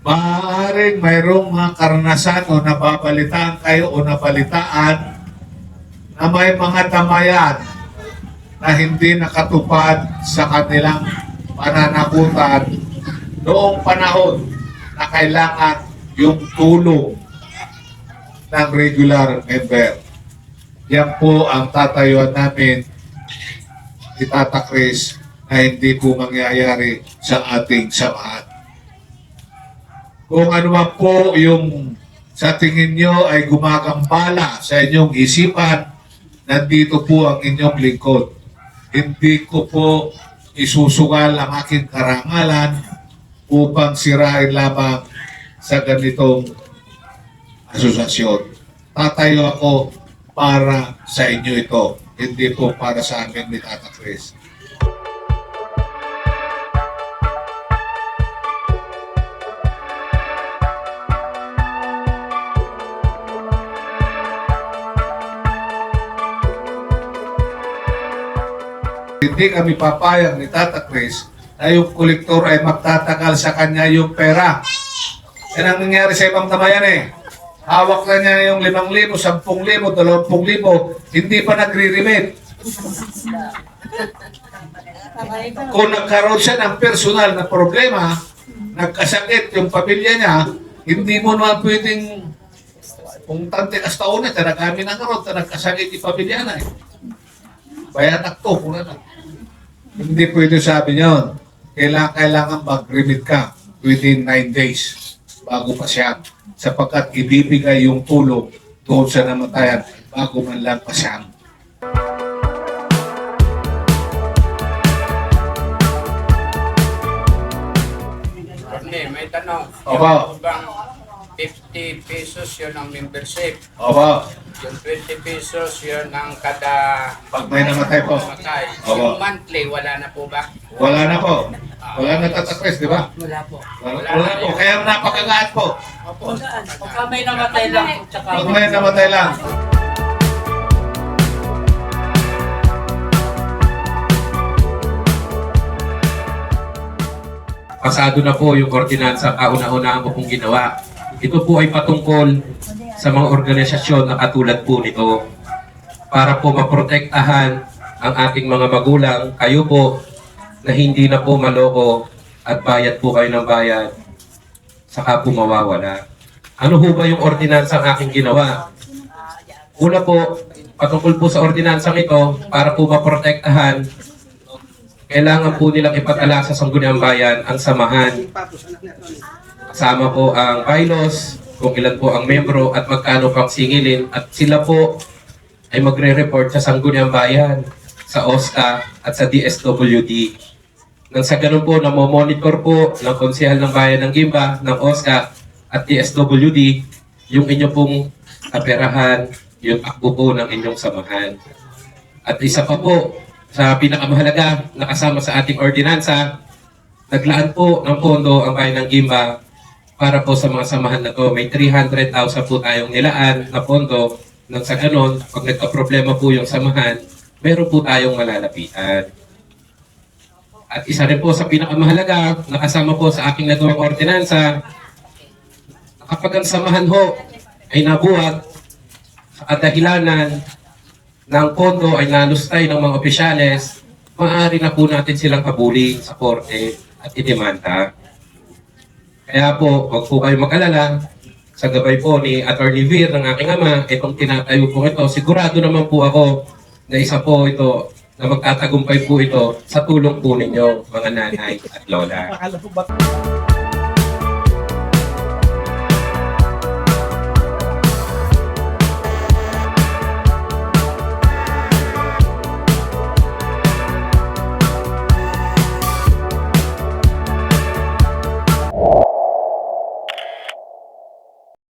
maaaring mayroong mga karanasan o nababalitaan kayo o nabalitaan na may mga tamayan na hindi nakatupad sa kanilang pananakutan noong panahon na kailangan yung tulong ng regular member. Yan po ang tatayuan namin ni Tata Chris na hindi po mangyayari sa ating samahan. Kung ano man po yung sa tingin nyo ay gumagambala sa inyong isipan, nandito po ang inyong lingkod. Hindi ko po isusugal ang aking karangalan upang sirain lamang sa ganitong asosasyon. Tatayo ako para sa inyo ito, hindi po para sa amin ni Tata Chris. Hindi kami papayag ni Tata Chris na yung kolektor ay magtatagal sa kanya yung pera. Yan ang nangyari sa ibang tamayan eh. Hawak na niya yung 5,000, 10,000, 20,000, hindi pa nagre-remit. Kung nagkaroon siya ng personal na problema, nagkasakit yung pamilya niya, hindi mo naman pwedeng kung tante kastaon na, tara kami ng karoon, tara nagkasakit yung pamilya na eh. Bayanak to, kung ano. Hindi pwede sabi niyon. Kailangan, kailangan mag-remit ka within 9 days bago pa siya sapagkat ibibigay yung tulong doon sa namatayan bago man lang pa siya. May tanong. Opo. Yung bang 50 pesos yun ang membership? Opo, Yung 20 pesos yun ang kada pag may namatay po. matay. Opo. Yung monthly, wala na po ba? Wala na po. Wala na tatakres, di ba? Wala po. Wala, wala po. Kaya napakagaat po. Opo. Pagka may namatay lang, tsaka Pag may namatay lang. pasado na po yung ordinansa kauna-unahan ko pong ginawa. Ito po ay patungkol sa mga organisasyon na katulad po nito para po maprotektahan ang ating mga magulang, kayo po na hindi na po maloko at bayad po kayo ng bayad saka po mawawala. Ano ho ba yung ordinansa ang aking ginawa? Una po, patungkol po sa ordinansang ito para po maprotektahan kailangan po nilang ipatala sa Sangguniang Bayan ang samahan. Kasama po ang bylaws, kung ilan po ang membro at magkano pang singilin at sila po ay magre-report sa Sangguniang Bayan, sa OSCA at sa DSWD. Nang sa ganun po, namomonitor po ng konsehal ng bayan ng Gimba, ng OSCA at DSWD yung inyo pong kaperahan, yung akbo po ng inyong samahan. At isa pa po, sa pinakamahalaga na kasama sa ating ordinansa, naglaan po ng pondo ang bayan ng Gimba para po sa mga samahan na to. May 300,000 po tayong nilaan na pondo nang sa ganon, pag nagka-problema po yung samahan, meron po tayong malalapitan. At isa rin po sa pinakamahalaga, nakasama po sa aking nagawang ordinansa, na kapag ang samahan ho ay nabuhat sa kadahilanan ng pondo ay nalustay ng mga opisyales, maaari na po natin silang kabulin sa korte at idemanda. Kaya po, huwag po kayo mag-alala. Sa gabay po ni Attorney Veer ng aking ama, itong tinatayo po ito, sigurado naman po ako na isa po ito na magtatagumpay po ito sa tulong po ninyo, mga nanay at lola.